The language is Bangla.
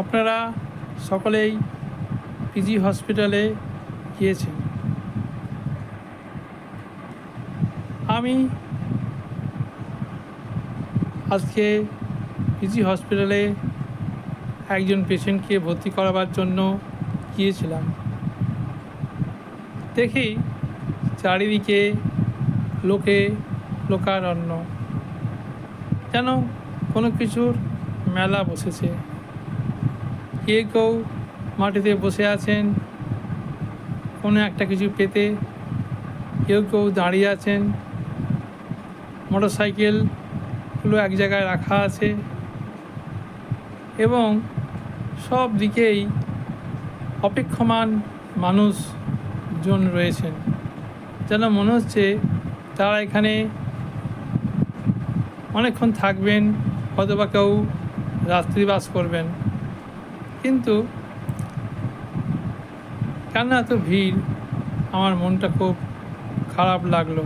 আপনারা সকলেই পিজি হসপিটালে গিয়েছেন। আমি আজকে পিজি হসপিটালে একজন পেশেন্টকে ভর্তি করাবার জন্য গিয়েছিলাম। দেখি চারিদিকে লোকে লোকারণ্য। যেন কোনো কিছুর মেলা বসেছে। কে কেউ মাটিতে বসে আছেন, কোনো একটা কিছু পেতে কেউ কেউ দাঁড়িয়ে আছেন। মোটর সাইকেলগুলো এক জায়গায় রাখা আছে এবং সব দিকেই অপেক্ষমান মানুষজন রয়েছেন। যেন মনে হচ্ছে তারা এখানে অনেকক্ষণ থাকবেন অথবা কেউ রাত্রিবাস করবেন। কিন্তু কেন এত ভিড় আমার মনটা খুব খারাপ লাগল।